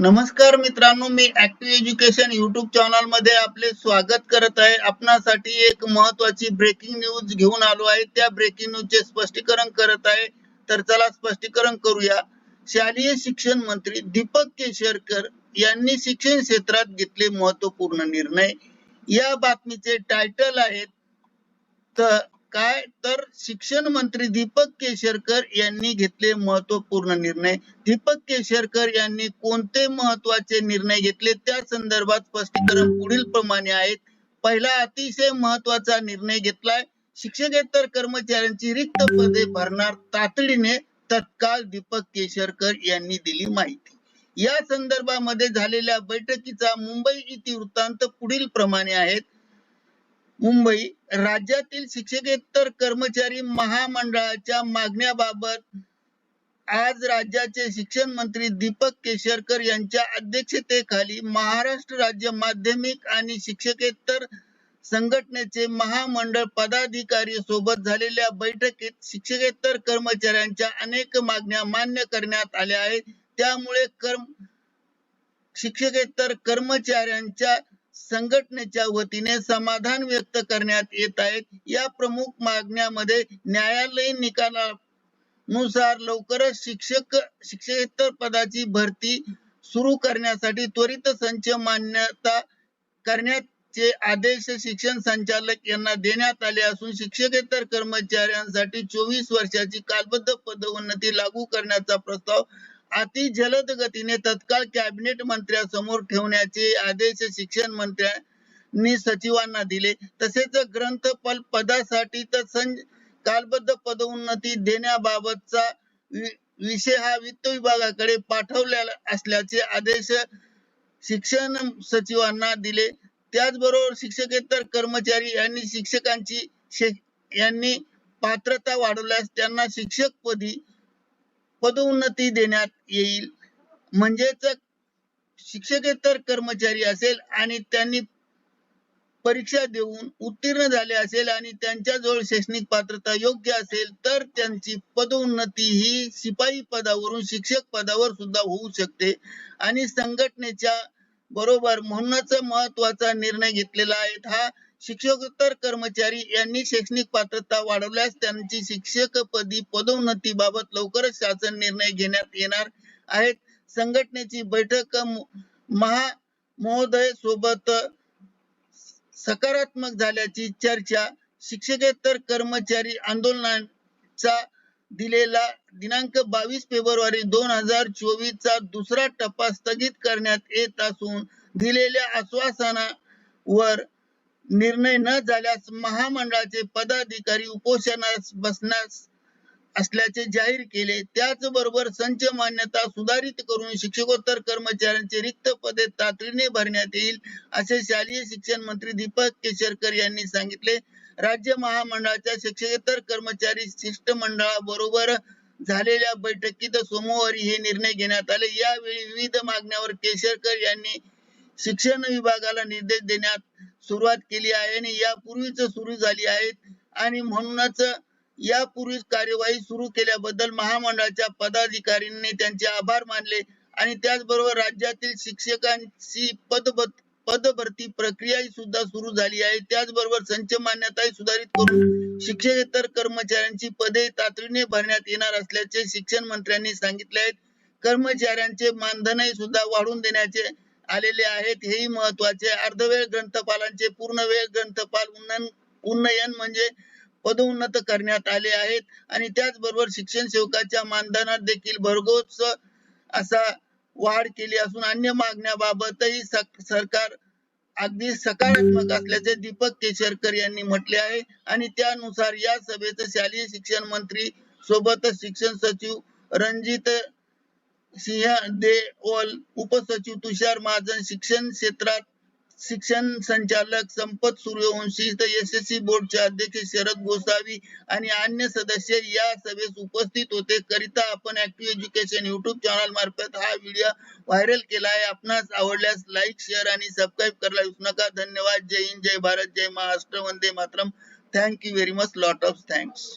नमस्कार मित्रांनो मी ऍक्टिव्ह एज्युकेशन युट्यूब चॅनलमध्ये आपले स्वागत करत आहे. आपणासाठी एक महत्वाची ब्रेकिंग न्यूज घेऊन आलो आहे. त्या ब्रेकिंग न्यूज चे स्पष्टीकरण करत आहे. तर चला स्पष्टीकरण करूया. शालेय शिक्षण मंत्री दीपक केसरकर यांनी शिक्षण क्षेत्रात घेतले महत्त्वपूर्ण निर्णय. या बातमीचे टायटल आहेत तर काय? तर शिक्षण मंत्री दीपक केसरकर यांनी घेतले महत्त्वपूर्ण निर्णय. दीपक केसरकर यांनी कोणते महत्त्वाचे निर्णय घेतले? त्या संदर्भात स्पष्टीकरण पुढील प्रमाणे आहेत पहिला अतिशय महत्त्वाचा निर्णय घेतलाय. शिक्षकेतर कर्मचाऱ्यांची रिक्त पदे भरणार तातडीने तत्काळ दीपक केसरकर यांनी दिली माहिती. या संदर्भामध्ये झालेल्या बैठकीचा मुंबई इतिवृत्तांत पुढील प्रमाणे आहेत मुंबई राज्यातील शिक्षकेतर कर्मचारी महामंडळाच्या मागण्याबाबत आज राज्याचे शिक्षण मंत्री दीपक केसरकर यांच्या अध्यक्षतेखाली महाराष्ट्र राज्य माध्यमिक आणि शिक्षकेतर संघटनेचे महामंडळ पदाधिकारी सोबत झालेल्या बैठकीत शिक्षकेतर कर्मचाऱ्यांच्या अनेक मागण्या मान्य करण्यात आल्या आहेत. त्यामुळे कर्म शिक्षकेतर कर्मचाऱ्यांच्या संघटनेच्या वतीने समाधान व्यक्त करण्यात येत आहे. या प्रमुख मागण्यामध्ये न्यायालयीन निकालानुसार लवकरच शिक्षक शिक्षकेतर पदाची भरती सुरू करण्यासाठी त्वरित संच मान्यता करण्याचे आदेश शिक्षण संचालक यांना देण्यात आले असून शिक्षकेतर कर्मचाऱ्यांसाठी चोवीस वर्षाची कालबद्ध पदोन्नती लागू करण्याचा प्रस्ताव अति जलद गतीने तत्काळ कॅबिनेट मंत्र्यासमोर ठेवण्याचे आदेश शिक्षण मंत्र्यांनी सचिवांना दिले. तसेच ग्रंथ पदासाठी तर कालबद्ध पदोन्नती देण्याबाबतचा विषय हा वित्त विभागाकडे पाठवलेला असल्याचे आदेश शिक्षण सचिवांना दिले. त्याचबरोबर शिक्षकेतर कर्मचारी यांनी शिक्षकांची यांनी पात्रता वाढवल्यास त्यांना शिक्षक पदी पदोन्नती देण्यात येईल. म्हणजेच शिक्षकेतर कर्मचारी असेल आणि त्यांनी परीक्षा देऊन उत्तीर्ण झाले असेल आणि त्यांच्याजवळ शैक्षणिक पात्रता योग्य असेल तर त्यांची पदोन्नती ही शिपाई पदावरून शिक्षक पदावर सुद्धा होऊ शकते. आणि संघटनेच्या बरोबर म्हणूनच महत्त्वाचा निर्णय घेतलेला आहे. हा शिक्षकोत्तर कर्मचारी यांनी शैक्षणिक पात्रता वाढवल्यास त्यांची शिक्षक पदी पदोन्नती बाबत लवकरच शासन निर्णय घेण्यात येणार आहेत. संघटनेची बैठक महा महोदय सोबत सकारात्मक झाल्याची चर्चा शिक्षकेतर कर्मचारी आंदोलनाचा दिलेला दिनांक बावीस फेब्रुवारी दोन हजार चोवीस चा दुसरा टप्पा स्थगित करण्यात येत असून दिलेल्या आश्वासनावर निर्णय न झाल्यास महामंडळाचे पदाधिकारी उपोषणास बसण्यास असल्याचे जाहीर केले. त्याचबरोबर संच मान्यता सुधारित करून शिक्षकोत्तर कर्मचाऱ्यांचे रिक्त पदे तातडीने भरण्यात येईल असे शालेय शिक्षण मंत्री दीपक केसरकर यांनी सांगितले. राज्य महामंडळाच्या शिक्षकेतर कर्मचारी शिष्टमंडळाबरोबर झालेल्या बैठकीत सोमवारी हे निर्णय घेण्यात आले. यावेळी विविध मागण्यावर केसरकर यांनी शिक्षण विभागाला निर्देश देण्यात सुरुवात केली आहे आणि यापूर्वीच सुरू झाली आहेत आणि म्हणूनच यापूर्वीच कार्यवाही सुरू केल्याबद्दल महामंडळाच्या पदाधिकाऱ्यांनी त्यांचे आभार मानले आणि त्याचबरोबर राज्यातील शिक्षकांची पद पदभरती प्रक्रिया सुद्धा सुरू झाली आहे. त्याचबरोबर संच मान्यता सुधारित करून शिक्षकेतर कर्मचाऱ्यांची पदे तातडीने भरण्यात येणार असल्याचे शिक्षण मंत्र्यांनी सांगितले आहेत. कर्मचाऱ्यांचे मानधनही सुद्धा वाढवून देण्याचे आलेले आहेत. हेही महत्त्वाचे अर्धवेळ ग्रंथपालांचे पूर्ण वेळ ग्रंथपाल उन्नयन उन्नयन म्हणजे पदोन्नत करण्यात आले आहेत. आणि त्याचबरोबर शिक्षण सेवकाच्या मानधनात देखील भरघोस असा वाढ केली असून अन्य मागण्याबाबतही सरकार अगदी सकारात्मक असल्याचे दीपक केसरकर यांनी म्हटले आहे. आणि त्यानुसार या सभेत शालेय शिक्षण मंत्री सोबतच शिक्षण सचिव रणजित सिंह देओल उपसचिव तुषार महाजन शिक्षण क्षेत्रात शिक्षण संचालक संपत सूर्यवंशी तर एसएससी बोर्डचे अध्यक्ष शरद गोसावी आणि अन्य सदस्य या सभेस उपस्थित होते. करिता आपण ऍक्टिव्ह एज्युकेशन युट्यूब चॅनल मार्फत हा व्हिडिओ व्हायरल केला आहे. आपणास आवडल्यास लाईक शेअर आणि सबस्क्राईब करायला विसरू नका. धन्यवाद. जय हिंद. जय भारत. जय Maharashtra. Vande Mataram. Thank you very much lot of thanks